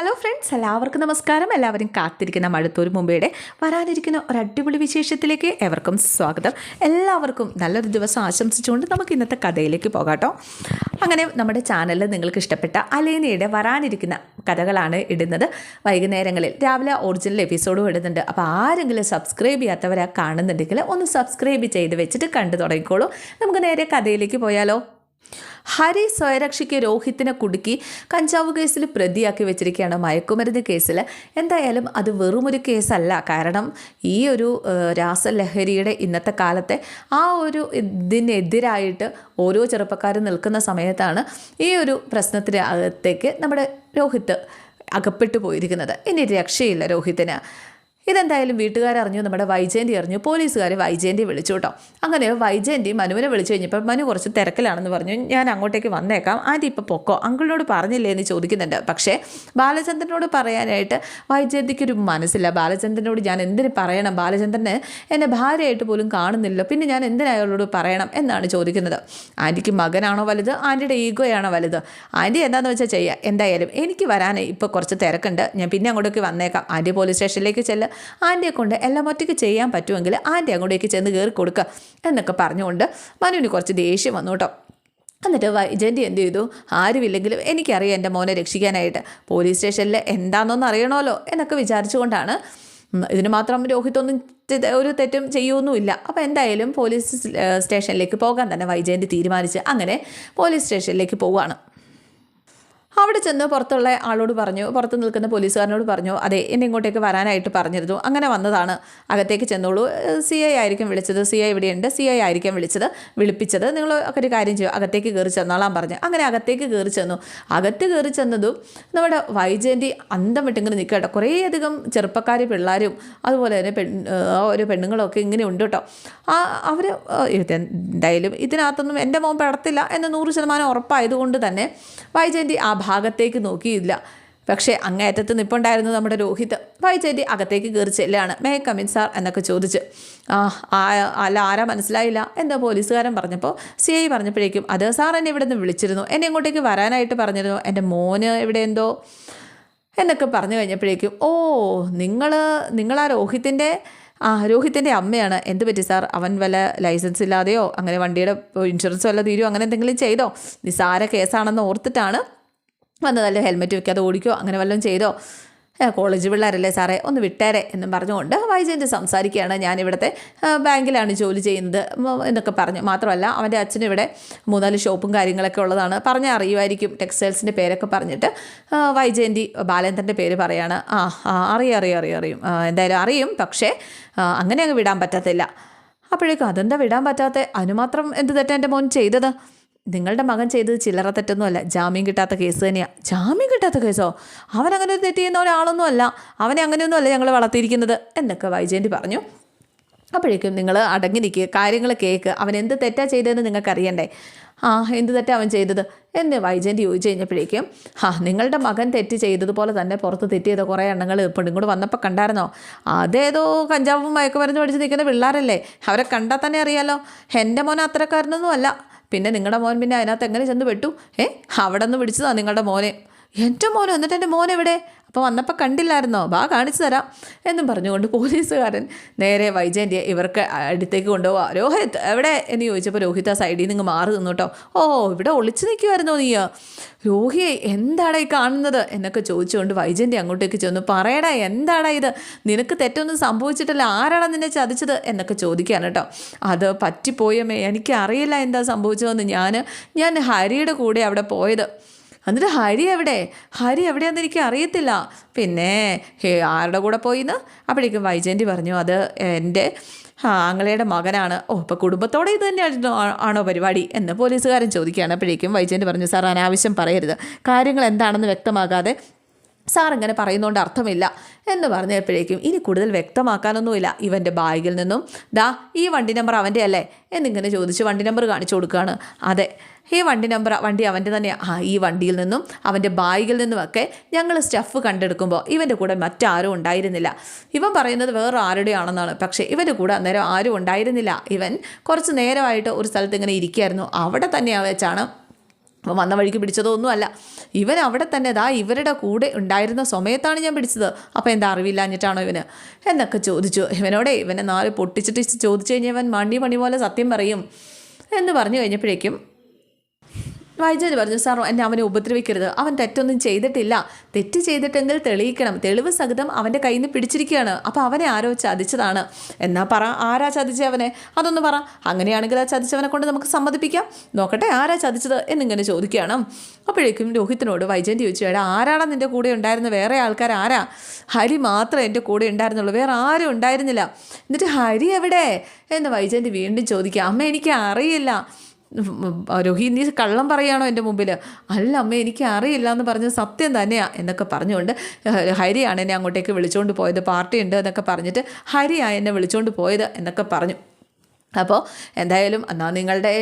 Hello friends എല്ലാവർക്കും നമസ്കാരം. എല്ലാവരും കാത്തിരിക്കുന്ന മഴത്തൂർ മുമ്പയുടെ വരാനിരിക്കുന്ന ഒരു അടിപൊളി വിശേഷത്തിലേക്ക് എവർക്കും സ്വാഗതം. എല്ലാവർക്കും നല്ലൊരു ദിവസം ആശംസിച്ചുകൊണ്ട് നമുക്ക് ഇന്നത്തെ കഥയിലേക്ക് പോകാട്ടോ. അങ്ങനെ നമ്മുടെ ചാനലിൽ നിങ്ങൾക്ക് ഇഷ്ടപ്പെട്ട അലേനയുടെ വരാനിരിക്കുന്ന കഥകളാണ് ഇടുന്നത്. വൈകുന്നേരങ്ങളിൽ രാവിലെ ഒറിജിനൽ എപ്പിസോഡും ഇടുന്നുണ്ട്. അപ്പോൾ ആരെങ്കിലും സബ്സ്ക്രൈബ് ചെയ്യാത്തവരാ കാണുന്നുണ്ടെങ്കിൽ ഒന്ന് സബ്സ്ക്രൈബ് ചെയ്ത് വെച്ചിട്ട് കണ്ടു തുടങ്ങിക്കോളൂ. നമുക്ക് നേരെ കഥയിലേക്ക് പോയാലോ. ഹരി സ്വയരക്ഷയ്ക്ക് രോഹിത്തിനെ കുടുക്കി കഞ്ചാവ് കേസിൽ പ്രതിയാക്കി വെച്ചിരിക്കുകയാണ് മയക്കുമരുന്ന് കേസിൽ. എന്തായാലും അത് വെറുമൊരു കേസല്ല. കാരണം ഈ ഒരു രാസലഹരിയുടെ ഇന്നത്തെ കാലത്തെ ആ ഒരു ഇതിനെതിരായിട്ട് ഓരോ ചെറുപ്പക്കാരും നിൽക്കുന്ന സമയത്താണ് ഈ ഒരു പ്രശ്നത്തിന് അകത്തേക്ക് നമ്മുടെ രോഹിത്ത് അകപ്പെട്ടു പോയിരിക്കുന്നത്. ഇനി രക്ഷയില്ല രോഹിത്തിന് ഇതെന്തായാലും വീട്ടുകാരറിഞ്ഞു നമ്മുടെ വൈജയന്തി അറിഞ്ഞു പോലീസുകാർ വൈജയന്തി വിളിച്ചു കേട്ടോ. അങ്ങനെ വൈജയന്തി മനുവിനെ വിളിച്ചു കഴിഞ്ഞപ്പോൾ മനു കുറച്ച് തിരക്കിലാണെന്ന് പറഞ്ഞു ഞാൻ അങ്ങോട്ടേക്ക് വന്നേക്കാം ആന്റി ഇപ്പോൾ പൊക്കോ? അങ്കിളിനോട് പറഞ്ഞില്ലേ? എന്ന് ചോദിക്കുന്നുണ്ട്. പക്ഷേ ബാലചന്ദ്രനോട് പറയാനായിട്ട് വൈജയന്തിക്കൊരു മനസ്സില്ല. ബാലചന്ദ്രനോട് ഞാൻ എന്തിന് പറയണം? ബാലചന്ദ്രന് എന്നെ ഭാര്യയായിട്ട് പോലും കാണുന്നില്ല. പിന്നെ ഞാൻ എന്തിനാ അയാളോട് പറയണം? എന്നാണ് ചോദിക്കുന്നത്. ആന്റിക്ക് മകനാണോ വലുത്? ആന്റിയുടെ ഈഗോയാണോ വലുത്? ആന്റി എന്താണെന്ന് വെച്ചാൽ ചെയ്യുക എന്തായാലും എനിക്ക് വരാനേ ഇപ്പോൾ കുറച്ച് തിരക്കുണ്ട്. ഞാൻ പിന്നെ അങ്ങോട്ടേക്ക് വന്നേക്കാം. ആന്റി പോലീസ് സ്റ്റേഷനിലേക്ക് ചെല്ല്. ആന്റിയെ കൊണ്ട് എല്ലാം ഒറ്റയ്ക്ക് ചെയ്യാൻ പറ്റുമെങ്കിൽ ആന്റി അങ്ങോട്ടേക്ക് ചെന്ന് കയറി കൊടുക്കുക എന്നൊക്കെ പറഞ്ഞുകൊണ്ട് മനുവിന് കുറച്ച് ദേഷ്യം വന്നു കേട്ടോ. എന്നിട്ട് വൈജന്റി എന്ത് ചെയ്തു? ആരുമില്ലെങ്കിലും എനിക്കറിയാം എന്റെ മോനെ രക്ഷിക്കാനായിട്ട്. പോലീസ് സ്റ്റേഷനിൽ എന്താണെന്നൊന്ന് അറിയണമല്ലോ എന്നൊക്കെ വിചാരിച്ചുകൊണ്ടാണ്. ഇതിന് മാത്രം രോഹിത്തൊന്നും തെ- ഒരു തെറ്റും ചെയ്യുമൊന്നുമില്ല അപ്പോൾ എന്തായാലും പോലീസ് സ്റ്റേഷനിലേക്ക് പോകാൻ തന്നെ വൈജയന്തി തീരുമാനിച്ച് അങ്ങനെ പോലീസ് സ്റ്റേഷനിലേക്ക് പോവുകയാണ് അവിടെ ചെന്ന് പുറത്തുള്ള ആളോട് പറഞ്ഞു പുറത്ത് നിൽക്കുന്ന പോലീസുകാരനോട് പറഞ്ഞു അതെ എന്നെ ഇങ്ങോട്ടേക്ക് വരാനായിട്ട് പറഞ്ഞിരുന്നു. അങ്ങനെ വന്നതാണ് അകത്തേക്ക് ചെന്നോളൂ. സി ഐ ആയിരിക്കും വിളിച്ചത്. സി ഐ ഇവിടെയുണ്ട്. സി ഐ ആയിരിക്കും വിളിച്ചത്. വിളിപ്പിച്ചത്. നിങ്ങൾ ഒക്കെ ഒരു കാര്യം ചെയ്യും അകത്തേക്ക് കയറി ചെന്നോളാൻ പറഞ്ഞു. അങ്ങനെ അകത്തേക്ക് കയറി ചെന്നു. അകത്ത് കയറി ചെന്നതും നമ്മുടെ വൈജയന്തി അന്തം വിട്ടിങ്ങനെ നിൽക്കട്ടോ കുറേയധികം ചെറുപ്പക്കാർ പിള്ളേരും അതുപോലെ തന്നെ പെൺ ഒരു പെണ്ണുങ്ങളൊക്കെ ഇങ്ങനെ ഉണ്ട് കേട്ടോ. അവർ എന്തായാലും ഇതിനകത്തൊന്നും എന്റെ മോൻ പെടത്തില്ല എന്ന് നൂറ് ശതമാനം ഉറപ്പായതുകൊണ്ട് തന്നെ വൈജയന്തി ആ ഭാഗത്തേക്ക് നോക്കിയില്ല. പക്ഷേ അങ്ങേയറ്റത്ത് നിൽപ്പുണ്ടായിരുന്നു നമ്മുടെ രോഹിത്. വൈജയന്തി അകത്തേക്ക് കയറി ചെല്ലാണ് മേ കമിൻ സാർ എന്നൊക്കെ ചോദിച്ച്. ആ- അല്ല ആരാ മനസ്സിലായില്ല എന്താ പോലീസുകാരൻ പറഞ്ഞപ്പോൾ സി ഐ പറഞ്ഞപ്പോഴേക്കും അത് സാർ എന്നെ ഇവിടെ നിന്ന് വിളിച്ചിരുന്നു. എന്നെ ഇങ്ങോട്ടേക്ക് വരാനായിട്ട് പറഞ്ഞിരുന്നു. എന്റെ മോന് ഇവിടെ എന്തോ എന്നൊക്കെ പറഞ്ഞു കഴിഞ്ഞപ്പോഴേക്കും ഓ നിങ്ങൾ നിങ്ങൾ ആ രോഹിത്തിന്റെ ആ രോഹിത്തിന്റെ അമ്മയാണ്. എന്ത് പറ്റി സാർ അവൻ വല്ല ലൈസൻസ് ഇല്ലാതെയോ? അങ്ങനെ വണ്ടിയുടെ ഇൻഷുറൻസ് വല്ല തീരുമോ അങ്ങനെ എന്തെങ്കിലും ചെയ്തോ? നിസാര കേസാണെന്ന് ഓർത്തിട്ടാണ് വന്നതല്ലേ ഹെൽമെറ്റ് വെക്കാതെ ഓടിക്കോ അങ്ങനെ വല്ലതും ചെയ്തോ. കോളേജ് പിള്ളേരല്ലേ സാറേ ഒന്ന് വിട്ടേരെ എന്നും പറഞ്ഞുകൊണ്ട് വൈജയന്റെ സംസാരിക്കുകയാണ്. ഞാനിവിടുത്തെ ബാങ്കിലാണ് ജോലി ചെയ്യുന്നത് എന്നൊക്കെ പറഞ്ഞു. മാത്രമല്ല അവന്റെ അച്ഛൻ ഇവിടെ മൂന്നാൽ ഷോപ്പും കാര്യങ്ങളൊക്കെ ഉള്ളതാണ്. പറഞ്ഞാൽ അറിയുമായിരിക്കും ടെക്സ്റ്റൈൽസിന്റെ പേരൊക്കെ പറഞ്ഞിട്ട് വൈജയന്റെ ബാലേന്ദ്രന്റെ പേര് പറയാണ്. ആ അറിയാം അറിയാം അറിയാം അറിയും. എന്തായാലും അറിയും പക്ഷേ അങ്ങനെ അങ്ങ് വിടാൻ പറ്റത്തില്ല. അപ്പോഴേക്കും അതെന്താ വിടാൻ പറ്റാത്ത? അതിനുമാത്രം എന്ത് തെറ്റാ എന്റെ മോൻ ചെയ്തത്? നിങ്ങളുടെ മകൻ ചെയ്തത് ചില്ലറ തെറ്റൊന്നുമല്ല. ജാമ്യം കിട്ടാത്ത കേസ് തന്നെയാണ് ജാമ്യം കിട്ടാത്ത കേസോ? അവൻ അങ്ങനെ ഒരു തെറ്റ് ചെയ്യുന്ന ഒരാളൊന്നും അല്ല അവനെ അങ്ങനെയൊന്നും അല്ല ഞങ്ങൾ വളർത്തിയിരിക്കുന്നത് എന്നൊക്കെ വൈജയന്തി പറഞ്ഞു. അപ്പോഴേക്കും നിങ്ങൾ അടങ്ങി നിൽക്കുക കാര്യങ്ങൾ കേൾക്ക് അവൻ എന്ത് തെറ്റാ ചെയ്തതെന്ന് നിങ്ങൾക്ക് അറിയണ്ടേ ആ എന്ത് തെറ്റാ അവൻ ചെയ്തത്? എന്ന് വൈജന്റ് ചോദിച്ചു കഴിഞ്ഞപ്പോഴേക്കും ആ നിങ്ങളുടെ മകൻ തെറ്റ് ചെയ്തതുപോലെ തന്നെ പുറത്ത് തെറ്റ് ചെയ്ത കുറേ എണ്ണങ്ങൾ ഇപ്പോൾ വന്നപ്പോൾ കണ്ടായിരുന്നോ? അതേതോ കഞ്ചാവും മയക്കുമരുന്ന് പഠിച്ച് നിൽക്കുന്ന പിള്ളേരല്ലേ? അവരെ കണ്ടാൽ തന്നെ അറിയാലോ. എന്റെ മോനെ അത്രക്കാരനൊന്നും അല്ല പിന്നെ നിങ്ങളുടെ മോൻ പിന്നെ അതിനകത്ത് എങ്ങനെ ചെന്ന് പെട്ടു? ഏ അവിടെ നിന്ന് പിടിച്ചതാണ് നിങ്ങളുടെ മോനെ. എന്റെ മോനെ എന്നിട്ട് എന്റെ മോനെവിടെ? അപ്പോൾ വന്നപ്പോൾ കണ്ടില്ലായിരുന്നോ? ബാ കാണിച്ചു തരാം എന്നും പറഞ്ഞുകൊണ്ട് പോലീസുകാരൻ നേരെ വൈജയന്റെ ഇവർക്ക് അടുത്തേക്ക് കൊണ്ടുപോവാ. രോഹിത് എവിടെ? എന്ന് ചോദിച്ചപ്പോൾ രോഹിത് ആ സൈഡിൽ നിന്ന് മാറി നിന്നു കേട്ടോ ഓ ഇവിടെ ഒളിച്ചു നിൽക്കുമായിരുന്നോ നീ? രോഹിയെ എന്താണ് ഈ കാണുന്നത്? എന്നൊക്കെ ചോദിച്ചുകൊണ്ട് വൈജയന്റെ അങ്ങോട്ടേക്ക് ചെന്നു. പറയടാ എന്താടാ ഇത്? നിനക്ക് തെറ്റൊന്നും സംഭവിച്ചിട്ടില്ല. ആരാണ് നിന്നെ ചതിച്ചത്? എന്നൊക്കെ ചോദിക്കുകയാണ് കേട്ടോ അത് പറ്റിപ്പോയമേ എനിക്കറിയില്ല എന്താ സംഭവിച്ചതെന്ന്. ഞാൻ ഞാൻ ഹരിയുടെ കൂടെ അവിടെ പോയത്. എന്നിട്ട് ഹരി എവിടെ? ഹരി എവിടെയാണെന്ന് എനിക്ക് അറിയത്തില്ല. പിന്നെ ഹേ ആരുടെ കൂടെ പോയിന്ന്? അപ്പോഴേക്കും വൈജയന്തി പറഞ്ഞു അത് എന്റെ ആങ്ങളയുടെ മകനാണ്. ഓ അപ്പോൾ കുടുംബത്തോടെ ഇത് തന്നെയായിരുന്നു ആണോ പരിപാടി? എന്ന് പോലീസുകാരൻ ചോദിക്കുകയാണ്. അപ്പോഴേക്കും വൈജയന്തി പറഞ്ഞു സാർ അനാവശ്യം പറയരുത്. കാര്യങ്ങൾ എന്താണെന്ന് വ്യക്തമാകാതെ സാർ ഇങ്ങനെ പറയുന്നതുകൊണ്ട് അർത്ഥമില്ല എന്ന് പറഞ്ഞപ്പോഴേക്കും ഇനി കൂടുതൽ വ്യക്തമാക്കാനൊന്നുമില്ല. ഇവന്റെ ബാഗിൽ നിന്നും ദാ ഈ വണ്ടി നമ്പർ അവന്റെ അല്ലേ? എന്നിങ്ങനെ ചോദിച്ച് വണ്ടി നമ്പർ കാണിച്ചു കൊടുക്കുകയാണ് അതെ ഈ വണ്ടി നമ്പർ വണ്ടി അവന്റെ തന്നെയാണ് ആ ഈ വണ്ടിയിൽ നിന്നും അവന്റെ ബാഗിൽ നിന്നുമൊക്കെ ഞങ്ങൾ സ്റ്റഫ് കണ്ടെടുക്കുമ്പോൾ ഇവന്റെ കൂടെ മറ്റാരും ഉണ്ടായിരുന്നില്ല. ഇവൻ പറയുന്നത് വേറെ ആരുടെയാണെന്നാണ്. പക്ഷേ ഇവന്റെ കൂടെ അന്നേരം ആരും ഉണ്ടായിരുന്നില്ല. ഇവൻ കുറച്ച് നേരമായിട്ട് ഒരു സ്ഥലത്ത് ഇങ്ങനെ ഇരിക്കുകയായിരുന്നു അവിടെ തന്നെ വെച്ചാണ് അപ്പോൾ വന്ന വഴിക്ക് പിടിച്ചതോ ഒന്നുമല്ല ഇവൻ അവിടെ തന്നെ ദാ ഇവരുടെ കൂടെ ഉണ്ടായിരുന്ന സമയത്താണ് ഞാൻ പിടിച്ചത്. അപ്പോൾ എന്താ അറിവില്ലാഞ്ഞിട്ടാണോ ഇവന്? എന്നൊക്കെ ചോദിച്ചു. ഇവനോടെ ഇവനെ നാല് പൊട്ടിച്ചിട്ട് ചോദിച്ചു കഴിഞ്ഞാൽ ഇവൻ മണി മണി പോലെ സത്യം പറയും എന്ന് പറഞ്ഞു കഴിഞ്ഞപ്പോഴേക്കും വൈദ്യുതി പറഞ്ഞു സാർ എന്നെ അവനെ ഉപദ്രവിക്കരുത്. അവൻ തെറ്റൊന്നും ചെയ്തിട്ടില്ല. തെറ്റ് ചെയ്തിട്ടെങ്കിൽ തെളിയിക്കണം. തെളിവ് സഹിതം അവന്റെ കയ്യിൽ നിന്ന് പിടിച്ചിരിക്കുകയാണ്. അപ്പോൾ അവനെ ആരോ ചതിച്ചതാണ്. എന്നാൽ പറ ആരാ ചതിച്ചേ അവനെ? അതൊന്ന് പറ. അങ്ങനെയാണെങ്കിൽ ആ ചതിച്ചവനെ കൊണ്ട് നമുക്ക് സമ്മതിപ്പിക്കാം. നോക്കട്ടെ ആരാ ചതിച്ചത് എന്നിങ്ങനെ ചോദിക്കുകയാണ്. അപ്പോഴേക്കും രോഹിത്തിനോട് വൈജയന്തി ചോദിച്ചു എടാ ആരാണ് നിന്റെ കൂടെ ഉണ്ടായിരുന്നത് വേറെ ആൾക്കാർ ആരാ? ഹരി മാത്രമേ എന്റെ കൂടെ ഉണ്ടായിരുന്നുള്ളൂ. വേറെ ആരും ഉണ്ടായിരുന്നില്ല. എന്നിട്ട് ഹരി എവിടെ? എന്ന് വൈജയന്തി വീണ്ടും ചോദിക്കുക അമ്മ എനിക്ക് അറിയില്ല. രോഹി നീ കള്ളം പറയുകയാണോ എന്റെ മുമ്പിൽ അല്ല അമ്മ എനിക്ക് അറിയില്ല എന്ന് പറഞ്ഞ് സത്യം തന്നെയാണ് എന്നൊക്കെ പറഞ്ഞുകൊണ്ട് ഹരിയാണ് എന്നെ അങ്ങോട്ടേക്ക് വിളിച്ചുകൊണ്ട് പോയത്. പാർട്ടി ഉണ്ട് എന്നൊക്കെ പറഞ്ഞിട്ട് ഹരിയാണ് എന്നെ വിളിച്ചുകൊണ്ട് പോയത് എന്നൊക്കെ പറഞ്ഞു. അപ്പോൾ എന്തായാലും എന്നാൽ നിങ്ങളുടെ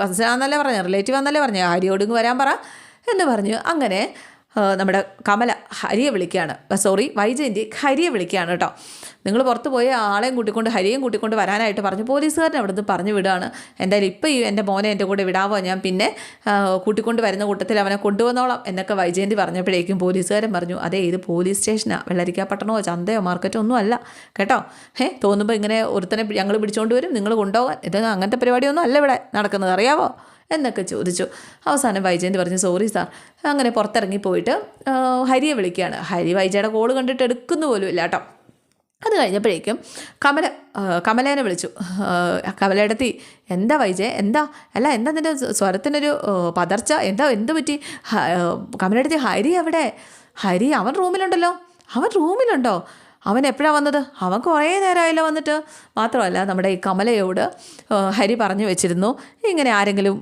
കസിനാന്നല്ലേ പറഞ്ഞു റിലേറ്റീവ് ആണെന്നല്ലേ പറഞ്ഞ ഹരിയോടും വരാൻ പറ എന്ന് പറഞ്ഞു. അങ്ങനെ നമ്മുടെ കമല ഹരിയെ വിളിക്കുകയാണ്. സോറി വൈജയന്തി ഹരിയെ വിളിക്കുകയാണ് കേട്ടോ. നിങ്ങൾ പുറത്ത് പോയ ആളെയും കൂട്ടിക്കൊണ്ട് ഹരിയും കൂട്ടിക്കൊണ്ട് വരാനായിട്ട് പറഞ്ഞു പോലീസുകാരൻ അവിടെ പറഞ്ഞു വിടുകയാണ്. എന്തായാലും ഇപ്പോൾ ഈ എന്റെ മോനെ എന്റെ കൂടെ വിടാവോ? ഞാൻ പിന്നെ കൂട്ടിക്കൊണ്ട് വരുന്ന കൂട്ടത്തിൽ അവനെ കൊണ്ടുവന്നോളാം എന്നൊക്കെ വൈജയന്തി പറഞ്ഞപ്പോഴേക്കും പോലീസുകാരൻ പറഞ്ഞു അതേ ഇത് പോലീസ് സ്റ്റേഷനാണ് വെള്ളരിക്കാപ്പട്ടണമോ ചന്തയോ മാർക്കറ്റോ ഒന്നും അല്ല. കേട്ടോ? ഏ തോന്നുമ്പോൾ ഇങ്ങനെ ഒരുത്തനെ ഞങ്ങൾ പിടിച്ചുകൊണ്ട് വരും നിങ്ങൾ കൊണ്ടുപോകാൻ ഇത് അങ്ങനത്തെ പരിപാടിയൊന്നും അല്ല ഇവിടെ നടക്കുന്നത്. അറിയാവോ? എന്നൊക്കെ ചോദിച്ചു. അവസാനം വൈജയന്ത് പറഞ്ഞു സോറി സാർ അങ്ങനെ പുറത്തിറങ്ങി പോയിട്ട് ഹരിയെ വിളിക്കുകയാണ്. ഹരി വൈജയുടെ കോൾ കണ്ടിട്ട് എടുക്കുന്നു പോലും ഇല്ല കേട്ടോ. അത് കഴിഞ്ഞപ്പോഴേക്കും കമല കമലേനെ വിളിച്ചു. കമലയിടത്തി എന്താ വൈജയ? എന്താ? അല്ല എന്താ നിന്റെ സ്വരത്തിനൊരു പതർച്ച? എന്താ എന്ത് പറ്റി? കമലയിടത്തി ഹരി എവിടെ? ഹരി അവൻ റൂമിലുണ്ടല്ലോ. അവൻ റൂമിലുണ്ടോ? അവൻ എപ്പോഴാണ് വന്നത്? അവൻ കുറേ നേരമായില്ല വന്നിട്ട്. മാത്രമല്ല നമ്മുടെ ഈ കമലയോട് ഹരി പറഞ്ഞു വെച്ചിരുന്നു ഇങ്ങനെ ആരെങ്കിലും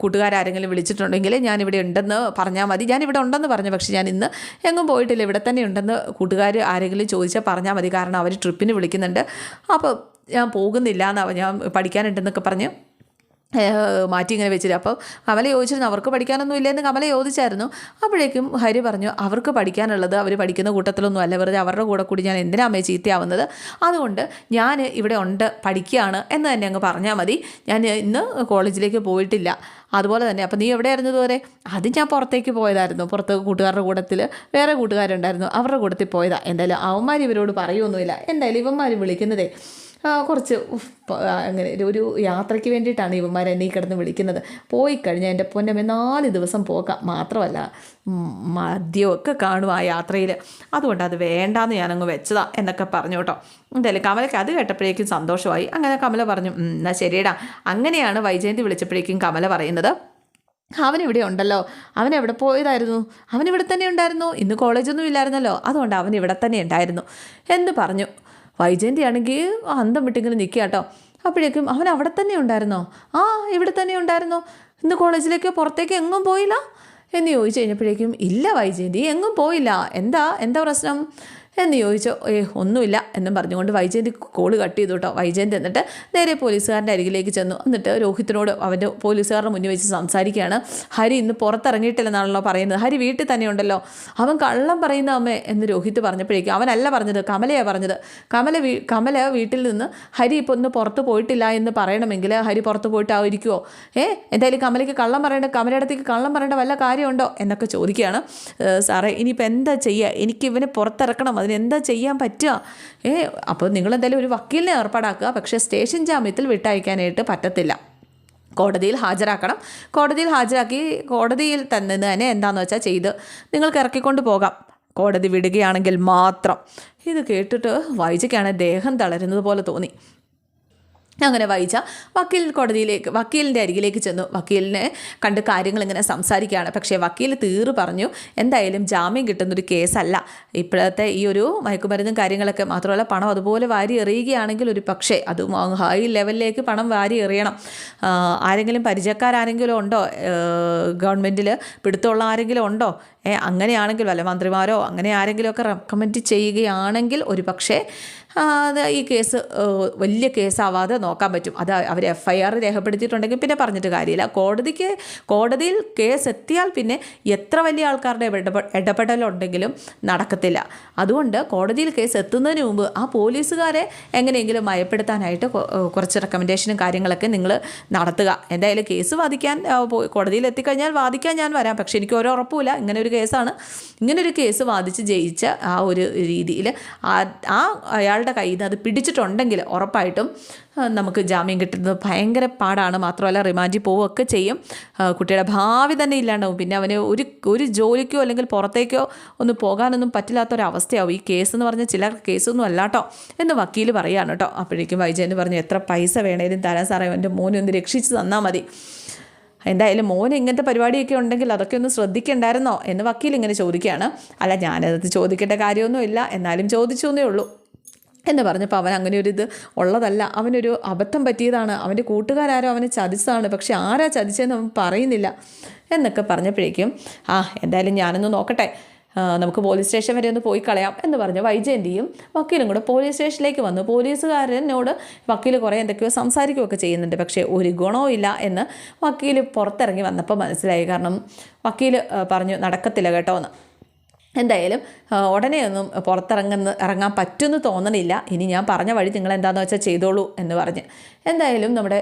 കൂട്ടുകാരാരെങ്കിലും വിളിച്ചിട്ടുണ്ടെങ്കിൽ ഞാനിവിടെ ഉണ്ടെന്ന് പറഞ്ഞാൽ മതി. ഞാനിവിടെ ഉണ്ടെന്ന് പറഞ്ഞു. പക്ഷേ ഞാൻ ഇന്ന് എങ്ങും പോയിട്ടില്ല. ഇവിടെ തന്നെ ഉണ്ടെന്ന് കൂട്ടുകാർ ആരെങ്കിലും ചോദിച്ചാൽ പറഞ്ഞാൽ മതി. കാരണം അവർ ട്രിപ്പിന് വിളിക്കുന്നുണ്ട്. അപ്പോൾ ഞാൻ പോകുന്നില്ല എന്നാണ് ഞാൻ പഠിക്കാനുണ്ടെന്നൊക്കെ പറഞ്ഞ് മാറ്റി ഇങ്ങനെ വെച്ചിട്ട് അപ്പോൾ കമല ചോദിച്ചിരുന്നു അവർക്ക് പഠിക്കാനൊന്നും ഇല്ലെന്ന് കമല ചോദിച്ചായിരുന്നു. അപ്പോഴേക്കും ഹരി പറഞ്ഞു അവർക്ക് പഠിക്കാനുള്ളത് അവർ പഠിക്കുന്ന കൂട്ടത്തിലൊന്നും അല്ല. വെറുതെ അവരുടെ കൂടെ കൂടി ഞാൻ എന്തിനാ അമ്മയെ ചീത്തയാവുന്നത്? അതുകൊണ്ട് ഞാൻ ഇവിടെ ഉണ്ട് പഠിക്കുകയാണ് എന്ന് തന്നെ അങ്ങ് പറഞ്ഞാൽ മതി. ഞാൻ ഇന്ന് കോളേജിലേക്ക് പോയിട്ടില്ല. അതുപോലെ തന്നെ അപ്പോൾ നീ എവിടെയായിരുന്നു ഇതുവരെ? അത് ഞാൻ പുറത്തേക്ക് പോയതായിരുന്നു. പുറത്ത് കൂട്ടുകാരുടെ കൂട്ടത്തിൽ വേറെ കൂട്ടുകാരുണ്ടായിരുന്നു. അവരുടെ കൂട്ടത്തിൽ പോയതാണ് എന്തായാലും അവന്മാർ ഇവരോട് പറയുമൊന്നുമില്ല എന്തായാലും ഇവന്മാർ വിളിക്കുന്നതേ കുറച്ച് അങ്ങനെ ഒരു യാത്രയ്ക്ക് വേണ്ടിയിട്ടാണ് ഇവന്മാർ എന്നെ ഈ കിടന്ന് വിളിക്കുന്നത്. പോയി കഴിഞ്ഞാൽ എന്റെ പൊന്നമ്മ നാല് ദിവസം പോകാം. മാത്രമല്ല മദ്യമൊക്കെ കാണും ആ യാത്രയിൽ അതുകൊണ്ട് അത് വേണ്ടാന്ന് ഞാനങ്ങ് വെച്ചതാ എന്നൊക്കെ പറഞ്ഞു കേട്ടോ. എന്തായാലും കമലയ്ക്ക് അത് കേട്ടപ്പോഴേക്കും സന്തോഷമായി. അങ്ങനെ കമല പറഞ്ഞു എന്നാൽ ശരിയടാ. അങ്ങനെയാണ് വൈജയന്തി വിളിച്ചപ്പോഴേക്കും കമല പറയുന്നത് അവനിവിടെ ഉണ്ടല്ലോ. അവൻ എവിടെ പോയതായിരുന്നു? അവൻ ഇവിടെ തന്നെ ഉണ്ടായിരുന്നു. ഇന്ന് കോളേജൊന്നും ഇല്ലായിരുന്നല്ലോ. അതുകൊണ്ട് അവൻ ഇവിടെ തന്നെ ഉണ്ടായിരുന്നു. എന്ന് പറഞ്ഞു. വൈജയന്തി ആണെങ്കിൽ അന്തം വിട്ടിങ്ങനെ നിൽക്കുക കേട്ടോ. അപ്പോഴേക്കും അവൻ അവിടെ തന്നെ ഉണ്ടായിരുന്നോ? ആ ഇവിടെ തന്നെ ഉണ്ടായിരുന്നോ? ഇന്ന് കോളേജിലേക്കോ പുറത്തേക്കോ എങ്ങും പോയില്ല? എന്ന് ചോദിച്ചു കഴിഞ്ഞപ്പോഴേക്കും ഇല്ല വൈജയന്തി എങ്ങും പോയില്ല. എന്താ എന്താ പ്രശ്നം? എന്ന് ചോദിച്ചു ഏ ഒന്നുമില്ല എന്നും പറഞ്ഞുകൊണ്ട് വൈജയന്തി കോൾ കട്ട് ചെയ്തു കേട്ടോ. വൈജയന്തി എന്നിട്ട് നേരെ പോലീസുകാരന്റെ അരികിലേക്ക് ചെന്നു. എന്നിട്ട് രോഹിത്തിനോട് അവന്റെ പോലീസുകാരുടെ മുന്നിൽ വെച്ച് സംസാരിക്കുകയാണ്. ഹരി ഇന്ന് പുറത്തിറങ്ങിയിട്ടില്ലെന്നാണല്ലോ പറയുന്നത്. ഹരി വീട്ടിൽ തന്നെ ഉണ്ടല്ലോ. അവൻ കള്ളം പറയുന്ന അമ്മേ എന്ന് രോഹിത് പറഞ്ഞപ്പോഴേക്കും അവനല്ല പറഞ്ഞത് കമലയാണ് പറഞ്ഞത്. കമല വീ കമല വീട്ടിൽ നിന്ന് ഹരി ഇപ്പോൾ ഒന്ന് പുറത്ത് പോയിട്ടില്ല എന്ന് പറയണമെങ്കിൽ ഹരി പുറത്ത് പോയിട്ടായിരിക്കുമോ ഏ എന്തായാലും കമലയ്ക്ക് കള്ളം പറയേണ്ട കമലയുടെ അടുത്തേക്ക് കള്ളം പറയേണ്ട വല്ല കാര്യമുണ്ടോ? എന്നൊക്കെ ചോദിക്കുകയാണ്. സാറേ ഇനിയിപ്പോൾ എന്താ ചെയ്യുക എനിക്ക് ഇവനെ പുറത്തിറക്കണം അതിനെന്താ ചെയ്യാൻ പറ്റുക? ഏ അപ്പോൾ നിങ്ങളെന്തായാലും ഒരു വക്കീലിനെ ഏർപ്പാടാക്കുക. പക്ഷേ സ്റ്റേഷൻ ജാമ്യത്തിൽ വിട്ടയക്കാനായിട്ട് പറ്റത്തില്ല. കോടതിയിൽ ഹാജരാക്കണം. കോടതിയിൽ ഹാജരാക്കി കോടതിയിൽ തന്നെ തന്നെ എന്താണെന്ന് വെച്ചാൽ ചെയ്ത് നിങ്ങൾക്ക് ഇറക്കിക്കൊണ്ട് പോകാം. കോടതി വിടുകയാണെങ്കിൽ മാത്രം. ഇത് കേട്ടിട്ട് വൈജയ്ക്കാണ് ദേഹം തളരുന്നത് പോലെ തോന്നി. അങ്ങനെ വായിച്ച വക്കീൽ കോടതിയിലേക്ക് വക്കീലിന്റെ അരികിലേക്ക് ചെന്നു. വക്കീലിനെ കണ്ട് കാര്യങ്ങൾ ഇങ്ങനെ സംസാരിക്കുകയാണ്. പക്ഷേ വക്കീൽ തീർ പറഞ്ഞു എന്തായാലും ജാമ്യം കിട്ടുന്നൊരു കേസല്ല. ഇപ്പോഴത്തെ ഈ ഒരു മയക്കുമരുന്നും കാര്യങ്ങളൊക്കെ മാത്രമല്ല പണം അതുപോലെ വാരി എറിയുകയാണെങ്കിൽ ഒരു പക്ഷേ അത് ഹൈ ലെവലിലേക്ക് പണം വാരി എറിയണം. ആരെങ്കിലും പരിചയക്കാരെങ്കിലും ഉണ്ടോ? ഗവൺമെന്റിൽ പിടുത്തമുള്ള ആരെങ്കിലും ഉണ്ടോ? ഏ അങ്ങനെയാണെങ്കിൽ വല്ല മന്ത്രിമാരോ അങ്ങനെ ആരെങ്കിലുമൊക്കെ റെക്കമെൻഡ് ചെയ്യുകയാണെങ്കിൽ ഒരു പക്ഷേ ഈ കേസ് വലിയ കേസാവാതെ നോക്കാൻ പറ്റും. അത് അവർ എഫ് ഐ ആർ രേഖപ്പെടുത്തിയിട്ടുണ്ടെങ്കിൽ പിന്നെ പറഞ്ഞിട്ട് കാര്യമില്ല. കോടതിക്ക് കോടതിയിൽ കേസ് എത്തിയാൽ പിന്നെ എത്ര വലിയ ആൾക്കാരുടെ ഇടപെ ഇടപെടലുണ്ടെങ്കിലും നടക്കത്തില്ല. അതുകൊണ്ട് കോടതിയിൽ കേസ് എത്തുന്നതിന് മുമ്പ് ആ പോലീസുകാരെ എങ്ങനെയെങ്കിലും മയപ്പെടുത്താനായിട്ട് കുറച്ച് റെക്കമെൻഡേഷനും കാര്യങ്ങളൊക്കെ നിങ്ങൾ നടത്തുക. എന്തായാലും കേസ് വാദിക്കാൻ കോടതിയിൽ എത്തിക്കഴിഞ്ഞാൽ വാദിക്കാൻ ഞാൻ വരാം. പക്ഷേ എനിക്ക് ഓരോ ഉറപ്പുമില്ല. ഇങ്ങനെ ഒരു കേസാണ്. ഇങ്ങനൊരു കേസ് വാദിച്ച് ജയിച്ച ആ ഒരു രീതിയിൽ ആ ആ അയാളുടെ കയ്യിൽ നിന്ന് അത് പിടിച്ചിട്ടുണ്ടെങ്കിൽ ഉറപ്പായിട്ടും നമുക്ക് ജാമ്യം കിട്ടുന്നത് ഭയങ്കര പാടാണ്. മാത്രമല്ല റിമാൻഡിൽ പോവുകയൊക്കെ ചെയ്യും. കുട്ടിയുടെ ഭാവി തന്നെ ഇല്ലാണ്ടാവും. പിന്നെ അവന് ഒരു ഒരു ജോലിക്കോ അല്ലെങ്കിൽ പുറത്തേക്കോ ഒന്ന് പോകാനൊന്നും പറ്റില്ലാത്തൊരവസ്ഥയാവും. ഈ കേസ് എന്ന് പറഞ്ഞാൽ ചില കേസൊന്നും അല്ലാട്ടോ എന്ന് വക്കീൽ പറയാണ് കേട്ടോ അപ്പോഴേക്കും വൈജയന് പറഞ്ഞു എത്ര പൈസ വേണേലും തരാൻ സാറേ എന്റെ മോനെ ഒന്ന് രക്ഷിച്ച് തന്നാൽ മതി. എന്തായാലും മോൻ ഇങ്ങനത്തെ പരിപാടിയൊക്കെ ഉണ്ടെങ്കിൽ അതൊക്കെ ഒന്ന് ശ്രദ്ധിക്കണ്ടായിരുന്നോ? എന്ന് വക്കീൽ ഇങ്ങനെ ചോദിക്കുകയാണ്. അല്ല ഞാനത് ചോദിക്കേണ്ട കാര്യമൊന്നുമില്ല. എന്നാലും ചോദിച്ചു എന്നേ ഉള്ളൂ. എന്ന് പറഞ്ഞപ്പോൾ അവൻ അങ്ങനെ ഒരു ഇത് ഉള്ളതല്ല. അവനൊരു അബദ്ധം പറ്റിയതാണ്. അവന്റെ കൂട്ടുകാരാരോ അവനെ ചതിച്ചതാണ്. പക്ഷെ ആരാ ചതിച്ചതെന്ന് അവൻ പറയുന്നില്ല എന്നൊക്കെ പറഞ്ഞപ്പോഴേക്കും ആ എന്തായാലും ഞാനൊന്ന് നോക്കട്ടെ. നമുക്ക് പോലീസ് സ്റ്റേഷൻ വരെ ഒന്ന് പോയി കളയാം എന്ന് പറഞ്ഞ് വൈജയന്തിയും വക്കീലും കൂടെ പോലീസ് സ്റ്റേഷനിലേക്ക് വന്നു. പോലീസുകാരനോട് വക്കീൽ കുറേ എന്തൊക്കെയോ സംസാരിക്കുകയൊക്കെ ചെയ്യുന്നുണ്ട്. പക്ഷേ ഒരു ഗുണവും ഇല്ല എന്ന് വക്കീൽ പുറത്തിറങ്ങി വന്നപ്പോൾ മനസ്സിലായി. കാരണം വക്കീൽ പറഞ്ഞു നടക്കത്തില്ല കേട്ടോ എന്ന്. എന്തായാലും ഉടനെ ഒന്നും പുറത്തിറങ്ങുന്ന ഇറങ്ങാൻ പറ്റുമെന്ന് തോന്നണില്ല. ഇനി ഞാൻ പറഞ്ഞ വഴി നിങ്ങൾ എന്താണെന്ന് വെച്ചാൽ ചെയ്തോളൂ എന്ന് പറഞ്ഞ്. എന്തായാലും നമ്മുടെ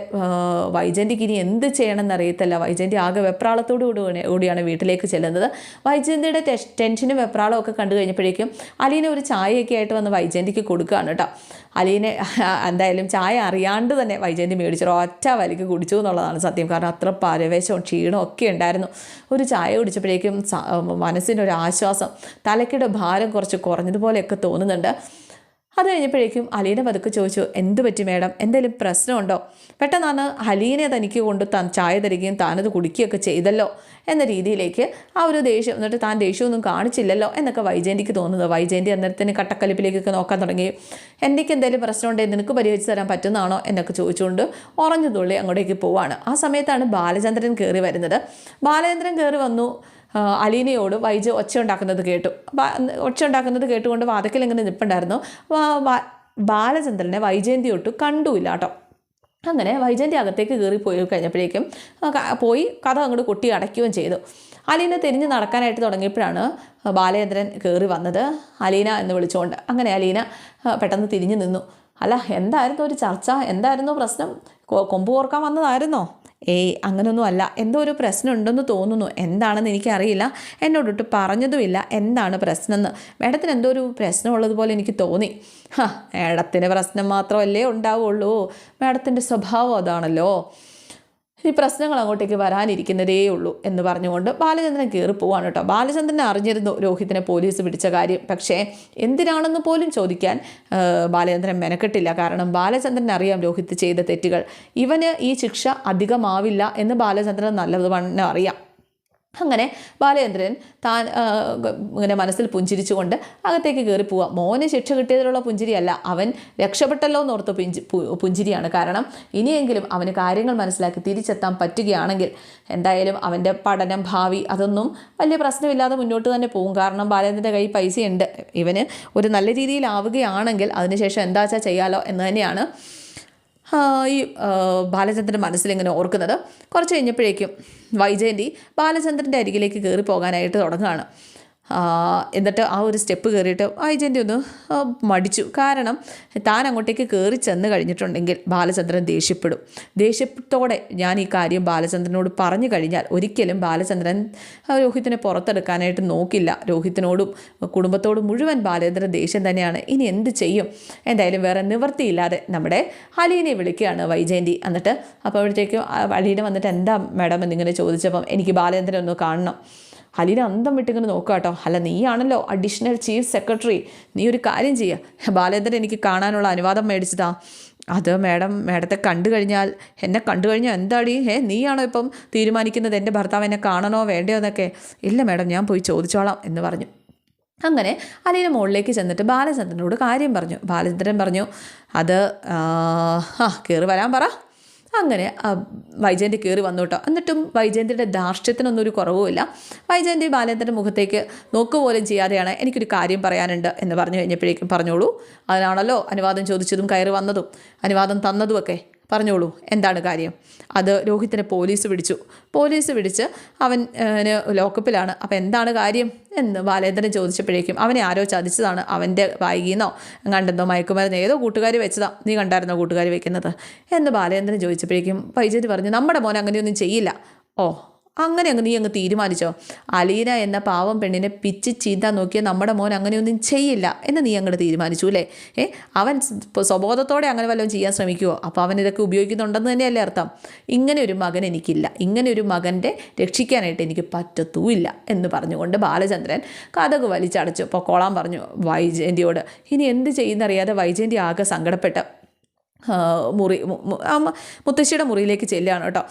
വൈജയന്തിക്ക് ഇനി എന്ത് ചെയ്യണമെന്ന് അറിയത്തില്ല വൈജയന്തി ആകെ വെപ്രാളത്തോടു കൂടി കൂടിയാണ് വീട്ടിലേക്ക് ചെല്ലുന്നത്. വൈജയന്തിയുടെ ടെൻഷനും വെപ്രാളവും ഒക്കെ കണ്ടു കഴിഞ്ഞപ്പോഴേക്കും അലീന ഒരു ചായയൊക്കെ ആയിട്ട് വന്ന് വൈജയന്തിക്ക് കൊടുക്കുകയാണ് കേട്ടോ. അലീനെ എന്തായാലും ചായ അറിയാണ്ട് തന്നെ വൈജയന്തി മേടിച്ചു. ഒറ്റ വലിക്ക് കുടിച്ചു എന്നുള്ളതാണ് സത്യം. കാരണം അത്ര പരവേശവും ക്ഷീണവും ഒക്കെ ഉണ്ടായിരുന്നു. ഒരു ചായ കുടിച്ചപ്പോഴേക്കും മനസ്സിനൊരു ആശ്വാസം തലയ്ക്കിടെ ഭാരം കുറച്ച് കുറഞ്ഞതുപോലെയൊക്കെ തോന്നുന്നുണ്ട്. അത് കഴിഞ്ഞപ്പോഴേക്കും അലീന പതുക്കെ ചോദിച്ചു എന്ത് പറ്റി മേഡം? എന്തെങ്കിലും പ്രശ്നമുണ്ടോ? പെട്ടെന്നാണ് അലീനെ തനിക്ക് കൊണ്ട് താൻ ചായ തരികയും താനത് കുടിക്കുകയൊക്കെ ചെയ്തല്ലോ എന്ന രീതിയിലേക്ക് ആ ഒരു ദേഷ്യം എന്നിട്ട് താൻ ദേഷ്യമൊന്നും കാണിച്ചില്ലല്ലോ എന്നൊക്കെ വൈജയന്തിക്ക് തോന്നുന്നത് വൈജയന്തി അന്നേരത്തിന് കട്ടക്കലിപ്പിലേക്കൊക്കെ നോക്കാൻ തുടങ്ങി. എന്റെക്ക് എന്തെങ്കിലും പ്രശ്നമുണ്ടെങ്കിൽ നിനക്ക് പരിഹരിച്ച് തരാൻ പറ്റുന്നതാണോ? എന്നൊക്കെ ചോദിച്ചുകൊണ്ട് ഉറഞ്ഞു തുള്ളി അങ്ങോട്ടേക്ക് പോവാണ്. ആ സമയത്താണ് ബാലചന്ദ്രൻ കയറി വരുന്നത്. ബാലചന്ദ്രൻ കയറി വന്നു. അലീനയോട് വൈജ് ഒച്ച ഉണ്ടാക്കുന്നത് കേട്ടു. ഒച്ച ഉണ്ടാക്കുന്നത് കേട്ടുകൊണ്ട് വാതക്കൽ ഇങ്ങനെ നിൽപ്പുണ്ടായിരുന്നു ബാലചന്ദ്രനെ വൈജയന്തി ഒട്ടു കണ്ടുമില്ല കേട്ടോ അങ്ങനെ വൈജയന്തി അകത്തേക്ക് കയറി പോയി കഴിഞ്ഞപ്പോഴേക്കും പോയി കഥ അങ്ങോട്ട് കൊട്ടി അടയ്ക്കുകയും ചെയ്തു. അലീന തിരിഞ്ഞ് നടക്കാനായിട്ട് തുടങ്ങിയപ്പോഴാണ് ബാലചന്ദ്രൻ കയറി വന്നത്. അലീന എന്ന് വിളിച്ചുകൊണ്ട്. അങ്ങനെ അലീന പെട്ടെന്ന് തിരിഞ്ഞു നിന്നു. അല്ല എന്തായിരുന്നു ഒരു ചർച്ച? എന്തായിരുന്നു പ്രശ്നം? കൊമ്പ് കോർക്കാൻ വന്നതായിരുന്നോ? ഏയ് അങ്ങനൊന്നും അല്ല. എന്തോ ഒരു പ്രശ്നം ഉണ്ടെന്ന് തോന്നുന്നു. എന്താണെന്ന് എനിക്കറിയില്ല. എന്നോടൊട്ട് പറഞ്ഞതുമില്ല. എന്താണ് പ്രശ്നം എന്ന് മേഡത്തിന് എന്തോ ഒരു പ്രശ്നമുള്ളതുപോലെ എനിക്ക് തോന്നി. ഹാ മേഡത്തിന് പ്രശ്നം മാത്രമല്ലേ ഉണ്ടാവുള്ളൂ. മേഡത്തിന്റെ സ്വഭാവം അതാണല്ലോ. ഈ പ്രശ്നങ്ങൾ അങ്ങോട്ടേക്ക് വരാനിരിക്കുന്നതേ ഉള്ളൂ എന്ന് പറഞ്ഞുകൊണ്ട് ബാലചന്ദ്രൻ കയറി പോവാണ് കേട്ടോ. ബാലചന്ദ്രൻ അറിഞ്ഞിരുന്നു രോഹിത്തിനെ പോലീസ് പിടിച്ച കാര്യം. പക്ഷേ എന്തിനാണെന്ന് പോലും ചോദിക്കാൻ ബാലചന്ദ്രൻ മെനക്കെട്ടില്ല. കാരണം ബാലചന്ദ്രൻ അറിയാം രോഹിത് ചെയ്ത തെറ്റുകൾ. ഇവന് ഈ ശിക്ഷ അധികമാവില്ല എന്ന് ബാലചന്ദ്രൻ നല്ലതുവണ്ണം അറിയാം. അങ്ങനെ ബാലചന്ദ്രൻ താൻ ഇങ്ങനെ മനസ്സിൽ പുഞ്ചിരിച്ചുകൊണ്ട് അകത്തേക്ക് കയറി പോവാം. മോന് ശിക്ഷ കിട്ടിയതിലുള്ള പുഞ്ചിരിയല്ല. അവൻ രക്ഷപ്പെട്ടല്ലോ എന്നോർത്ത് പുഞ്ചി പുഞ്ചിരിയാണ്. കാരണം ഇനിയെങ്കിലും അവന് കാര്യങ്ങൾ മനസ്സിലാക്കി തിരിച്ചെത്താൻ പറ്റുകയാണെങ്കിൽ എന്തായാലും അവന്റെ പഠനം ഭാവി അതൊന്നും വലിയ പ്രശ്നമില്ലാതെ മുന്നോട്ട് തന്നെ പോകും. കാരണം ബാലചന്ദ്രന്റെ കയ്യിൽ പൈസയുണ്ട്. ഇവന് ഒരു നല്ല രീതിയിലാവുകയാണെങ്കിൽ അതിനുശേഷം എന്താ വെച്ചാൽ ചെയ്യാലോ എന്ന് തന്നെയാണ് ഈ ബാലചന്ദ്രൻ മനസ്സിലിങ്ങനെ ഓർക്കുന്നത് കുറച്ച് കഴിഞ്ഞപ്പോഴേക്കും വൈജയന്തി ബാലചന്ദ്രന്റെ അരികിലേക്ക് കയറി പോകാനായിട്ട് തുടങ്ങുകയാണ്. എന്നിട്ട് ആ ഒരു സ്റ്റെപ്പ് കയറിയിട്ട് വൈജയന്തി ഒന്ന് മടിച്ചു. കാരണം താൻ അങ്ങോട്ടേക്ക് കയറി ചെന്ന് കഴിഞ്ഞിട്ടുണ്ടെങ്കിൽ ബാലചന്ദ്രൻ ദേഷ്യപ്പെടും. ദേഷ്യത്തോടെ ഞാൻ ഈ കാര്യം ബാലചന്ദ്രനോട് പറഞ്ഞു കഴിഞ്ഞാൽ ഒരിക്കലും ബാലചന്ദ്രൻ രോഹിത്തിനെ പുറത്തെടുക്കാനായിട്ട് നോക്കില്ല. രോഹിത്തിനോടും കുടുംബത്തോടും മുഴുവൻ ബാലചന്ദ്രൻ ദേഷ്യം തന്നെയാണ്. ഇനി എന്ത് ചെയ്യും? എന്തായാലും വേറെ നിവൃത്തിയില്ലാതെ നമ്മുടെ അലീനെ വിളിക്കുകയാണ് വൈജയന്തി. എന്നിട്ട് അപ്പോഴത്തേക്കും അലീന വന്നിട്ട് എന്താ മാഡം എന്നിങ്ങനെ ചോദിച്ചപ്പം എനിക്ക് ബാലചന്ദ്രൻ ഒന്ന് കാണണം. അലീന അന്തം വിട്ടിങ്ങനെ നോക്കുക കേട്ടോ. അല്ല നീയാണല്ലോ അഡീഷണൽ ചീഫ് സെക്രട്ടറി നീ ഒരു കാര്യം ചെയ്യുക ബാലേന്ദ്രൻ എനിക്ക് കാണാനുള്ള അനുവാദം മേടിച്ചതാ. അത് മാഡം മാഡത്തെ കണ്ടു കഴിഞ്ഞാൽ എന്നെ കണ്ടു കഴിഞ്ഞാൽ എന്താടി? ഏ നീയാണോ ഇപ്പം തീരുമാനിക്കുന്നത്? എന്റെ ഭർത്താവ് എന്നെ കാണണോ വേണ്ടയോ എന്നൊക്കെ? ഇല്ല മാഡം ഞാൻ പോയി ചോദിച്ചോളാം എന്ന് പറഞ്ഞു. അങ്ങനെ അലീന മുകളിലേക്ക് ചെന്നിട്ട് ബാലചന്ദ്രനോട് കാര്യം പറഞ്ഞു. ബാലചന്ദ്രൻ പറഞ്ഞു അത് ആ, കയറി വരാൻ പറ. അങ്ങനെ വൈജയന്തി കയറി വന്നു കേട്ടോ. എന്നിട്ടും വൈജയന്തിയുടെ ധാർഷ്ട്യത്തിനൊന്നും ഒരു കുറവുമില്ല വൈജയന്തി ബാലേന്ദ്രന്റെ മുഖത്തേക്ക് നോക്കുപോലും ചെയ്യാതെയാണ് എനിക്കൊരു കാര്യം പറയാനുണ്ട് എന്ന് പറഞ്ഞു കഴിഞ്ഞപ്പോഴേക്കും പറഞ്ഞോളൂ. അതിനാണല്ലോ അനുവാദം ചോദിച്ചതും കയറി വന്നതും അനുവാദം തന്നതുമൊക്കെ. പറഞ്ഞോളൂ എന്താണ് കാര്യം? അത് രോഹിത്തിനെ പോലീസ് പിടിച്ചു. പോലീസ് പിടിച്ച് അവൻ ലോക്കപ്പിലാണ്. അപ്പോൾ എന്താണ് കാര്യം? എന്ന് ബാലേന്ദ്രൻ ചോദിച്ചപ്പോഴേക്കും അവനെ ആരോ ചതിച്ചതാണ്. അവന്റെ ബാഗിന്നോ കണ്ടെന്നോ മയക്കുമരുന്ന് ഏതോ കൂട്ടുകാർ വെച്ചതാ. നീ കണ്ടായിരുന്നോ കൂട്ടുകാർ വെക്കുന്നത്? എന്ന് ബാലേന്ദ്രൻ ചോദിച്ചപ്പോഴേക്കും വൈജയന്തി പറഞ്ഞു നമ്മുടെ മോൻ അങ്ങനെയൊന്നും ചെയ്യില്ല. ഓ അങ്ങനെ അങ്ങ് നീ അങ്ങ് തീരുമാനിച്ചോ. അലീന എന്ന പാവം പെണ്ണിനെ പിച്ച് ചീന്താൻ നോക്കിയാൽ നമ്മുടെ മോൻ അങ്ങനെയൊന്നും ചെയ്യില്ല എന്ന് നീ അങ്ങോട്ട് തീരുമാനിച്ചു അല്ലേ? ഏ? അവൻ സ്വബോധത്തോടെ അങ്ങനെ വല്ലതും ചെയ്യാൻ ശ്രമിക്കുമോ അപ്പോൾ അവൻ ഇതൊക്കെ ഉപയോഗിക്കുന്നുണ്ടെന്ന് തന്നെയല്ലേ അർത്ഥം. ഇങ്ങനെ ഒരു മകൻ എനിക്കില്ല. ഇങ്ങനെ ഒരു മകന്റെ രക്ഷിക്കാനായിട്ട് എനിക്ക് പറ്റത്തുമില്ല എന്ന് പറഞ്ഞുകൊണ്ട് ബാലചന്ദ്രൻ കഥക് വലിച്ചടച്ചു. പൊക്കോളാൻ പറഞ്ഞു വൈജയന്തിയോട് ഇനി എന്ത് ചെയ്യുന്നറിയാതെ വൈജയന്തി ആകെ സങ്കടപ്പെട്ട് മുറി മുത്തശ്ശിയുടെ മുറിയിലേക്ക് ചെല്ലുകയാണ് കേട്ടോ.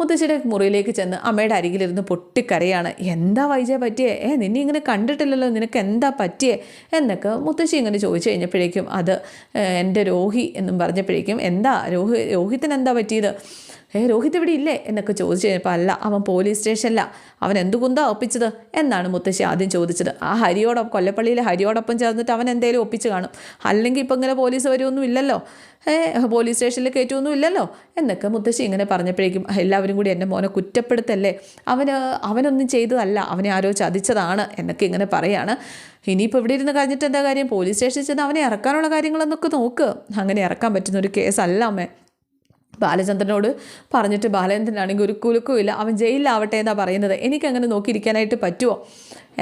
മുത്തശ്ശിയുടെ മുറിയിലേക്ക് ചെന്ന് അമ്മയുടെ അരികിലിരുന്ന് പൊട്ടിക്കരയാണ്. എന്താ വൈജയ പറ്റിയേ? ഏ നിന്നെ ഇങ്ങനെ കണ്ടിട്ടില്ലല്ലോ. നിനക്ക് എന്താ പറ്റിയേ? എന്നൊക്കെ മുത്തശ്ശി ഇങ്ങനെ ചോദിച്ചു കഴിഞ്ഞപ്പോഴേക്കും അത് എന്റെ രോഹി എന്നും പറഞ്ഞപ്പോഴേക്കും എന്താ? രോഹി രോഹിത്തിന് എന്താ പറ്റിയത്? ഏ രോഹിത് ഇവിടെ ഇല്ലേ? എന്നൊക്കെ ചോദിച്ചു കഴിഞ്ഞപ്പോൾ അല്ല അവൻ പോലീസ് സ്റ്റേഷനില്ല അവൻ എന്ത് കുന്താ ഒപ്പിച്ചത്? എന്നാണ് മുത്തശ്ശി ആദ്യം ചോദിച്ചത്. ആ ഹരിയോടൊപ്പം കൊല്ലപ്പള്ളിയിലെ ഹരിയോടൊപ്പം ചേർന്നിട്ട് അവൻ എന്തേലും ഒപ്പിച്ച് കാണും. അല്ലെങ്കിൽ ഇപ്പം ഇങ്ങനെ പോലീസ് വരുമൊന്നും ഇല്ലല്ലോ? ഏ പോലീസ് സ്റ്റേഷനിൽ കയറ്റുമൊന്നും ഇല്ലല്ലോ? എന്നൊക്കെ മുത്തശ്ശി ഇങ്ങനെ പറഞ്ഞപ്പോഴേക്കും എല്ലാവരും കൂടി എന്റെ മോനെ കുറ്റപ്പെടുത്തല്ലേ? അവന് അവനൊന്നും ചെയ്തതല്ല. അവനെ ആരോ ചതിച്ചതാണ്. എന്നൊക്കെ ഇങ്ങനെ പറയാണ്. ഇനിയിപ്പോൾ ഇവിടെ ഇരുന്ന് കഴിഞ്ഞിട്ട് എന്താ കാര്യം? പോലീസ് സ്റ്റേഷനിൽ ചെന്ന് അവനെ ഇറക്കാനുള്ള കാര്യങ്ങളെന്നൊക്കെ നോക്ക്. അങ്ങനെ ഇറക്കാൻ പറ്റുന്ന ഒരു കേസല്ല അമ്മേ. ബാലചന്ദ്രനോട് പറഞ്ഞിട്ട് ബാലചന്ദ്രനാണെങ്കിൽ ഒരു കുലുക്കുമില്ല അവൻ ജയിലിലാവട്ടെ എന്നാ പറയുന്നത്. എനിക്കങ്ങനെ നോക്കിയിരിക്കാനായിട്ട് പറ്റുമോ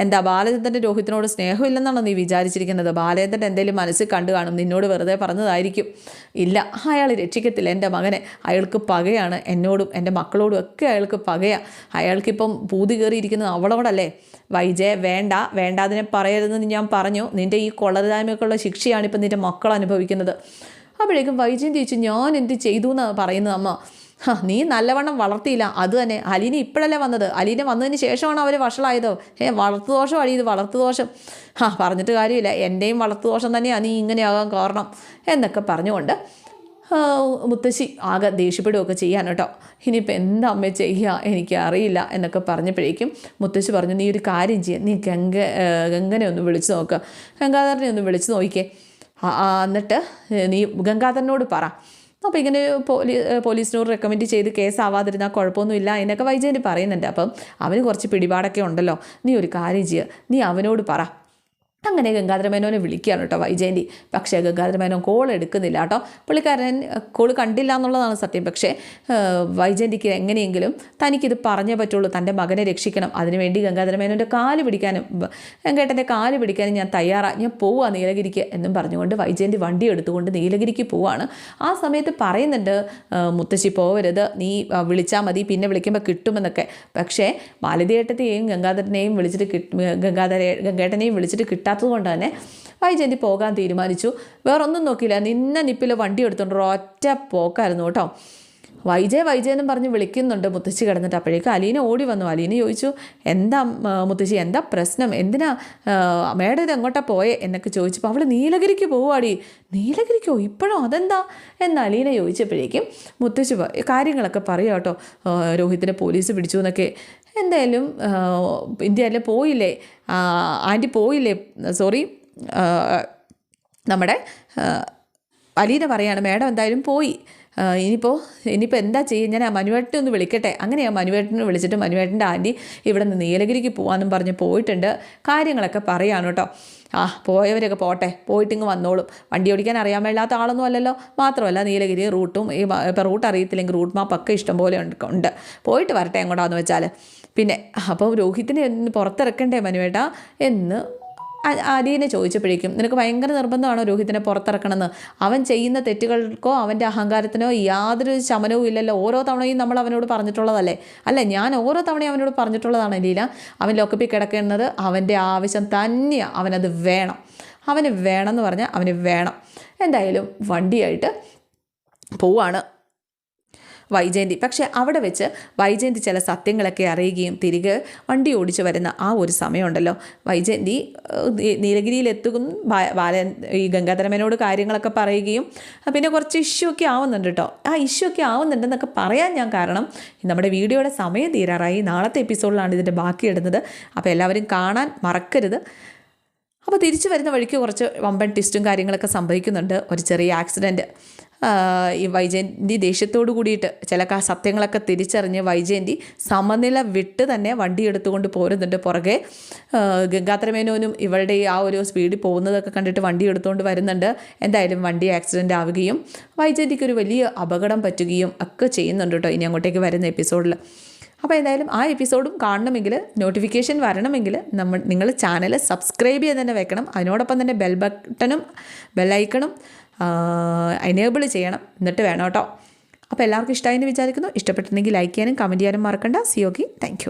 എന്താ ബാലചന്ദ്രന്റെ രോഹിത്തിനോട് സ്നേഹമില്ലെന്നാണോ നീ വിചാരിച്ചിരിക്കുന്നത്? ബാലചന്ദ്രൻ എന്തെങ്കിലും മനസ്സിൽ കണ്ടു കാണും നിന്നോട് വെറുതെ പറഞ്ഞതായിരിക്കും. ഇല്ല അയാൾ രക്ഷിക്കത്തില്ല എന്റെ മകനെ. അയാൾക്ക് പകയാണ് എന്നോടും എന്റെ മക്കളോടും ഒക്കെ അയാൾക്ക് പകയാണ് അയാൾക്കിപ്പം പൂതി കയറിയിരിക്കുന്നത് അവളോടല്ലേ? വൈജയ വേണ്ട വേണ്ടാതിനെ പറയരുതെന്ന് ഞാൻ പറഞ്ഞു. നിന്റെ ഈ കൊള്ളരുതായ്മയൊക്കെയുള്ള ശിക്ഷയാണ് ഇപ്പം നിന്റെ മക്കൾ അനുഭവിക്കുന്നത്. അപ്പോഴേക്കും വൈജയന്തി ചോദിച്ചു ഞാൻ എന്ത് ചെയ്തു എന്ന് പറയുന്നത് അമ്മ? നീ നല്ലവണ്ണം വളർത്തിയില്ല. അത് തന്നെ. അലീന ഇപ്പോഴല്ലേ വന്നത്? അലീന വന്നതിന് ശേഷമാണ് അവർ വഷളായതോ. ഏ വളർത്തുദോഷം വളർത്തു ദോഷം. ആ പറഞ്ഞിട്ട് കാര്യമില്ല. എന്റെയും വളർത്തുദോഷം തന്നെയാണ് നീ ഇങ്ങനെയാകാൻ കാരണം. എന്നൊക്കെ പറഞ്ഞുകൊണ്ട് മുത്തശ്ശി ആകെ ദേഷ്യപ്പെടുകയൊക്കെ ചെയ്യാൻ കേട്ടോ. ഇനിയിപ്പോൾ എന്താ അമ്മ ചെയ്യുക എനിക്ക് അറിയില്ല. എന്നൊക്കെ പറഞ്ഞപ്പോഴേക്കും മുത്തശ്ശി പറഞ്ഞു നീ ഒരു കാര്യം ചെയ്യുക നീ ഗംഗ ഗംഗനെ ഒന്ന് വിളിച്ചു നോക്കുക ഗംഗാധരനെ ഒന്ന് വിളിച്ചു നോക്കിക്കേ. എന്നിട്ട് നീ ഗംഗാധരനോട് പറ. അപ്പോൾ ഇങ്ങനെ പോലീ പോലീസിനോട് റെക്കമെൻഡ് ചെയ്ത് കേസ് ആവാതിരുന്നാൽ കുഴപ്പമൊന്നുമില്ല എന്നൊക്കെ വൈജയന്തി പറയുന്നുണ്ട്. അപ്പം അവന് കുറച്ച് പിടിപാടൊക്കെ ഉണ്ടല്ലോ. നീ ഒരു കാര്യം ചെയ്യുക നീ അവനോട് പറ. അങ്ങനെ ഗംഗാധരമേനോനെ വിളിക്കുകയാണ് കേട്ടോ വൈജയന്തി. പക്ഷേ ഗംഗാധരമേനോൻ കോൾ എടുക്കുന്നില്ല കേട്ടോ. പുള്ളിക്കാരൻ കോൾ കണ്ടില്ല എന്നുള്ളതാണ് സത്യം. പക്ഷേ വൈജയന്തിക്ക് എങ്ങനെയെങ്കിലും തനിക്കിത് പറഞ്ഞേ പറ്റുള്ളൂ. തന്റെ മകനെ രക്ഷിക്കണം. അതിനുവേണ്ടി ഗംഗാധര മേനോന്റെ കാൽ പിടിക്കാനും വെങ്കേട്ടന്റെ കാൽ പിടിക്കാനും ഞാൻ തയ്യാറാണ് ഞാൻ പോവുക നീലഗിരിക്ക് എന്നും പറഞ്ഞുകൊണ്ട് വൈജയന്തി വണ്ടി എടുത്തുകൊണ്ട് നീലഗിരിക്ക് പോവാണ്. ആ സമയത്ത് പറയുന്നുണ്ട് മുത്തശ്ശി പോവരുത്. നീ വിളിച്ചാൽ മതി. പിന്നെ വിളിക്കുമ്പോൾ കിട്ടുമെന്നൊക്കെ. പക്ഷേ മാലതിയേട്ടത്തെയും ഗംഗാധരനെയും വിളിച്ചിട്ട് കിട്ടും ഗംഗാധര ഗംഗേട്ടനെയും വിളിച്ചിട്ട് കിട്ടാത്തത് കൊണ്ട് തന്നെ വൈജയന്തി പോകാൻ തീരുമാനിച്ചു. വേറൊന്നും നോക്കിയില്ല. നിന്ന നിപ്പിൽ വണ്ടി എടുത്തോണ്ട് ഒറ്റ പോക്കായിരുന്നു കേട്ടോ. വൈജയ് വൈജയ് എന്നും പറഞ്ഞ് വിളിക്കുന്നുണ്ട് മുത്തശ്ശി കിടന്നിട്ട്. അപ്പോഴേക്കും അലീന ഓടി വന്നു. അലീന ചോദിച്ചു എന്താ മുത്തശ്ശി എന്താ പ്രശ്നം? എന്തിനാ മേഡം ഇത് എങ്ങോട്ടാ പോയേ? എന്നൊക്കെ ചോദിച്ചപ്പോൾ അവൾ നീലഗിരിക്ക് പോവാടി. നീലഗിരിക്കോ? ഇപ്പോഴോ? അതെന്താ? എന്ന് അലീന ചോദിച്ചപ്പോഴേക്കും മുത്തശ്ശി കാര്യങ്ങളൊക്കെ പറയാം കേട്ടോ. രോഹിത്തിനെ പോലീസ് പിടിച്ചു എന്നൊക്കെ. എന്തായാലും ആ, ഇന്ത്യയിൽ പോയില്ലേ? ആന്റി പോയില്ലേ? സോറി നമ്മുടെ അലീന പറയാണ് മേഡം എന്തായാലും പോയി. ഇനിയിപ്പോൾ ഇനിയിപ്പോൾ എന്താ ചെയ്യുക ഞാൻ ആ മനുവേട്ടനെ ഒന്ന് വിളിക്കട്ടെ. അങ്ങനെ ആ മനുവേട്ടനെ വിളിച്ചിട്ട് മനുവേട്ടന്റെ ആന്റി ഇവിടെ നിന്ന് നീലഗിരിക്ക് പോകാമെന്നും പറഞ്ഞ് പോയിട്ടുണ്ട്. കാര്യങ്ങളൊക്കെ പറയാണ് കേട്ടോ. ആ പോയവരൊക്കെ പോട്ടെ. പോയിട്ടിങ്ങ് വന്നോളും. വണ്ടി ഓടിക്കാൻ അറിയാൻ മേലാത്ത ആളൊന്നും അല്ലല്ലോ. മാത്രമല്ല നീലഗിരി റൂട്ടും ഈ ഇപ്പോൾ റൂട്ട് അറിയത്തില്ലെങ്കിൽ റൂട്ട് മാപ്പൊക്കെ ഇഷ്ടംപോലെ ഉണ്ട് ഉണ്ട്. പോയിട്ട് വരട്ടെ എങ്ങോട്ടാന്ന് വെച്ചാൽ പിന്നെ അപ്പോൾ രോഹിത്തിനെ ഒന്ന് പുറത്തിറക്കണ്ടേ മനുവേട്ട? എന്ന് അലീനെ ചോദിച്ചപ്പോഴേക്കും നിനക്ക് ഭയങ്കര നിർബന്ധമാണോ രോഹിത്തിനെ പുറത്തിറക്കണമെന്ന്? അവൻ ചെയ്യുന്ന തെറ്റുകൾക്കോ അവന്റെ അഹങ്കാരത്തിനോ യാതൊരു ശമനവും ഇല്ലല്ലോ. ഓരോ തവണയും നമ്മൾ അവനോട് പറഞ്ഞിട്ടുള്ളതല്ലേ? അല്ല ഞാൻ ഓരോ തവണയും അവനോട് പറഞ്ഞിട്ടുള്ളതാണ് ലീല. അവൻ ലോക്കപ്പിൽ കിടക്കേണ്ടത് അവന്റെ ആവശ്യം തന്നെയാണ് അവനത് വേണം. അവന് വേണമെന്ന് പറഞ്ഞാൽ അവന് വേണം. എന്തായാലും വണ്ടിയായിട്ട് പോവാണ്. വൈജയന്തി. പക്ഷേ അവിടെ വെച്ച് വൈജയന്തി ചില സത്യങ്ങളൊക്കെ അറിയുകയും തിരികെ വണ്ടി ഓടിച്ചു വരുന്ന ആ ഒരു സമയമുണ്ടല്ലോ. വൈജയന്തി നീലഗിരിയിലെത്തുകയും ബാലൻ ഈ ഗംഗാധരമേനോട് കാര്യങ്ങളൊക്കെ പറയുകയും പിന്നെ കുറച്ച് ഇഷ്യൂ ഒക്കെ ആവുന്നുണ്ട് കേട്ടോ ആ ഇഷ്യൂ ഒക്കെ ആവുന്നുണ്ടെന്നൊക്കെ പറയാൻ ഞാൻ കാരണം നമ്മുടെ വീഡിയോയുടെ സമയം തീരാറായി. നാളത്തെ എപ്പിസോഡിലാണ് ഇതിന്റെ ബാക്കി ഇടുന്നത്. അപ്പോൾ എല്ലാവരും കാണാൻ മറക്കരുത്. അപ്പോൾ തിരിച്ചു വരുന്ന വഴിക്ക് കുറച്ച് വമ്പൻ ട്വിസ്റ്റും കാര്യങ്ങളൊക്കെ സംഭവിക്കുന്നുണ്ട്. ഒരു ചെറിയ ആക്സിഡന്റ്. ഈ വൈജയന്തി ദേഷ്യത്തോട് കൂടിയിട്ട് ചില സത്യങ്ങളൊക്കെ തിരിച്ചറിഞ്ഞ് വൈജയന്തി സമനില വിട്ട് തന്നെ വണ്ടി എടുത്തുകൊണ്ട് പോരുന്നുണ്ട് പുറകെ. ഗംഗാത്രമേനോനും ഇവളുടെ ആ ഒരു സ്പീഡിൽ പോകുന്നതൊക്കെ കണ്ടിട്ട് വണ്ടി എടുത്തുകൊണ്ട് വരുന്നുണ്ട്. എന്തായാലും വണ്ടി ആക്സിഡന്റ് ആവുകയും വൈജയന്തിക്ക് ഒരു വലിയ അപകടം പറ്റുകയും ഒക്കെ ചെയ്യുന്നുണ്ട് കേട്ടോ ഇനി അങ്ങോട്ടേക്ക് വരുന്ന എപ്പിസോഡിൽ അപ്പോൾ എന്തായാലും ആ എപ്പിസോഡും കാണണമെങ്കിൽ നോട്ടിഫിക്കേഷൻ വരണമെങ്കിൽ നമ്മൾ നിങ്ങൾ ചാനൽ സബ്സ്ക്രൈബ് ചെയ്ത് തന്നെ വെക്കണം. അതിനോടൊപ്പം തന്നെ ബെൽ ബട്ടണും ബെല്ലൈക്കണും എനേബിൾ ചെയ്യണം. എന്നിട്ട് വേണം കേട്ടോ. അപ്പോൾ എല്ലാവർക്കും ഇഷ്ടമായി എന്ന് വിചാരിക്കുന്നു. ഇഷ്ടപ്പെട്ടിട്ടുണ്ടെങ്കിൽ ലൈക്ക് ചെയ്യാനും കമന്റ് ചെയ്യാനും മറക്കണ്ട. C okay thank